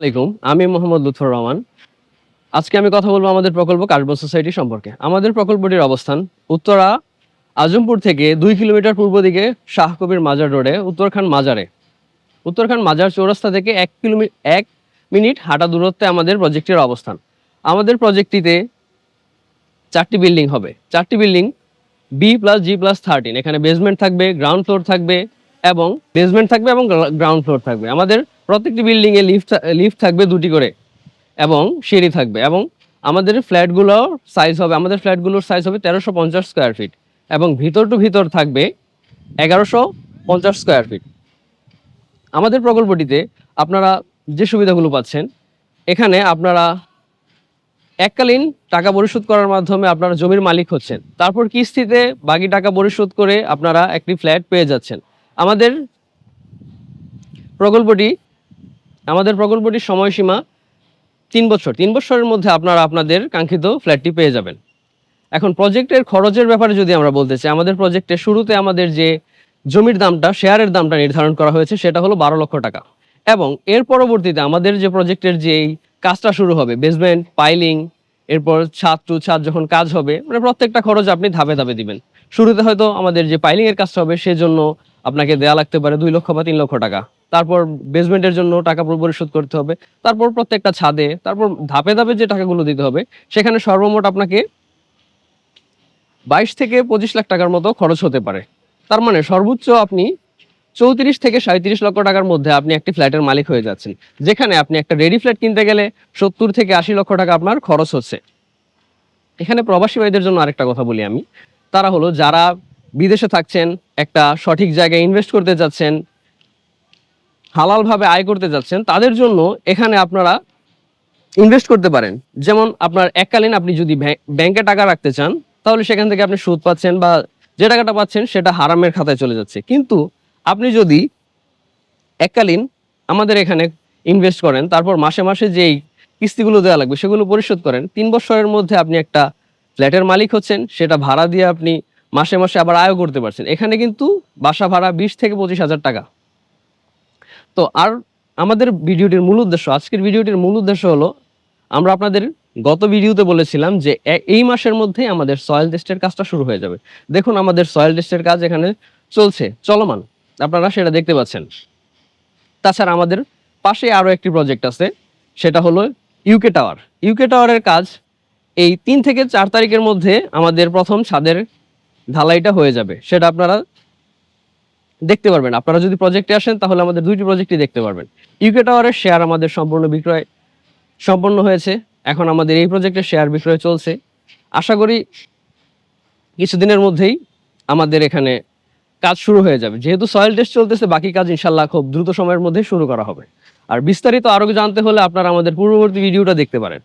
আলাইকুম, আমি মোহাম্মদ লুৎফর রহমান। আজকে আমি কথা বলব আমাদের প্রকল্প কাশবন সোসাইটি সম্পর্কে। আমাদের প্রকল্পটির অবস্থান উত্তরা, আজমপুর থেকে দুই কিলোমিটার পূর্ব দিকে শাহ কবির মাজার রোডে উত্তরখান মাজারে। উত্তরখান মাজার চৌরাস্তা থেকে এক কিলোমিটার এক মিনিট হাঁটা দূরত্বে আমাদের প্রজেক্টের অবস্থান। আমাদের প্রজেক্টটিতে চারটি বিল্ডিং হবে। চারটি building B plus G plus thirteen এখানে বেসমেন্ট থাকবে গ্রাউন্ড ফ্লোর থাকবে এবং বেসমেন্ট থাকবে এবং গ্রাউন্ড ফ্লোর থাকবে। আমাদের প্রত্যেকটি বিল্ডিং এ লিফট লিফট থাকবে দুটি করে এবং সিঁড়ি থাকবে এবং আমাদের ফ্ল্যাটগুলোর সাইজ হবে, আমাদের ফ্ল্যাটগুলোর সাইজ হবে তেরোশো পঞ্চাশ স্কোয়ার ফিট এবং ভিতর টু ভিতর থাকবে এগারোশো পঞ্চাশ স্কোয়ার ফিট আমাদের প্রকল্পটিতে আপনারা যে সুবিধাগুলো পাচ্ছেন, এখানে আপনারা এককালীন টাকা পরিশোধ করার মাধ্যমে আপনারা জমির মালিক হচ্ছেন। তারপর কিস্তিতে বাকি টাকা পরিশোধ করে আপনারা একটি ফ্ল্যাট পেয়ে যাচ্ছেন। আমাদের প্রকল্পটি আমাদের প্রকল্পটির সময়সীমা তিন বছর। তিন বছরের মধ্যে আপনারা আপনাদের কাঙ্ক্ষিত ফ্ল্যাটটি পেয়ে যাবেন। এখন প্রজেক্টের খরচের ব্যাপারে যদি আমরা বলতে চাই, আমাদের প্রজেক্টের শুরুতে আমাদের যে জমির দামটা, শেয়ারের দামটা নির্ধারণ করা হয়েছে, সেটা হলো বারো লক্ষ টাকা। এবং এর পরবর্তীতে আমাদের যে প্রজেক্টের যেই কাজটা শুরু হবে বেসমেন্ট পাইলিং এরপর ছাদ টু ছাদ যখন কাজ হবে মানে প্রত্যেকটা খরচ আপনি ধাপে ধাপে দিবেন। শুরুতে হয়তো আমাদের যে পাইলিংয়ের কাজটা হবে, সেজন্য আপনাকে দেয়া লাগতে পারে দুই লক্ষ বা তিন লক্ষ টাকা। তারপর বেসমেন্টের জন্য টাকা পরিশোধ করতে হবে, তারপর প্রত্যেকটা ছাদে, তারপর ধাপে ধাপে যে টাকাগুলো দিতে হবে, সেখানে সর্বমোট আপনাকে বাইশ থেকে পঁচিশ লাখ টাকার মতো খরচ হতে পারে। তার মানে সর্বোচ্চ আপনি চৌত্রিশ থেকে সাঁত্রিশ লক্ষ টাকার মধ্যে আপনি একটি ফ্ল্যাটের মালিক হয়ে যাচ্ছেন, যেখানে আপনি একটা রেডি ফ্ল্যাট কিনতে গেলে সত্তর থেকে আশি লক্ষ টাকা আপনার খরচ হচ্ছে। এখানে প্রবাসী ভাইদের জন্য আরেকটা কথা বলি আমি, তারা হলো যারা বিদেশে থাকছেন, একটা সঠিক জায়গায় ইনভেস্ট করতে যাচ্ছেন হালালভাবে আয় করতে যাচ্ছেন, তাদের জন্য এখানে আপনারা ইনভেস্ট করতে পারেন। যেমন আপনার এককালীন আপনি যদি ব্যাং- ব্যাংকে টাকা রাখতে চান, তাহলে সেখান থেকে আপনি সুদ পাচ্ছেন বা যে টাকাটা পাচ্ছেন সেটা হারামের খাতায় চলে যাচ্ছে। কিন্তু আপনি যদি এককালীন আমাদের এখানে ইনভেস্ট করেন, তারপর মাসে মাসে যেই কিস্তিগুলো দেওয়া লাগবে সেগুলো পরিশোধ করেন, তিন বছরের মধ্যে আপনি একটা ফ্ল্যাটের মালিক হচ্ছেন, সেটা ভাড়া দিয়ে আপনি মাসে মাসে আবার আয়ও করতে পারছেন। এখানে কিন্তু বাসা ভাড়া বিশ থেকে পঁচিশ হাজার টাকা। তো আর আমাদের ভিডিওটির মূল উদ্দেশ্য, আজকের ভিডিওটির মূল উদ্দেশ্য হলো, আমরা আপনাদের গত ভিডিওতে বলেছিলাম যে এই মাসের মধ্যেই আমাদের সয়েল টেস্টের কাজটা শুরু হয়ে যাবে। দেখুন আমাদের সয়েল টেস্টের কাজ এখানে চলছে, চলমান। আপনারা সেটা দেখতে পাচ্ছেন। তাছাড়া আমাদের পাশে আরও একটি প্রজেক্ট আছে, সেটা হলো ইউকে টাওয়ার ইউকে টাওয়ারের কাজ এই তিন থেকে চার তারিখের মধ্যে আমাদের প্রথম ছাদের ঢালাইটা হয়ে যাবে। সেটা আপনারা দেখতে পারবেন। আপনারা যদি প্রজেক্টে আসেন, তাহলে আমাদের দুইটি প্রজেক্টই দেখতে পারবেন। ইউকে টাওয়ারের শেয়ার আমাদের সম্পূর্ণ বিক্রয়, সম্পন্ন হয়েছে। এখন আমাদের এই প্রজেক্টের শেয়ার বিক্রয় চলছে। আশা করি কিছুদিনের মধ্যেই আমাদের এখানে কাজ শুরু হয়ে যাবে। যেহেতু সয়েল টেস্ট চলতেছে, বাকি কাজ ইনশাল্লাহ খুব দ্রুত সময়ের মধ্যে শুরু করা হবে। আর বিস্তারিত আরও জানতে হলে আপনারা আমাদের পূর্ববর্তী ভিডিওটা দেখতে পারেন।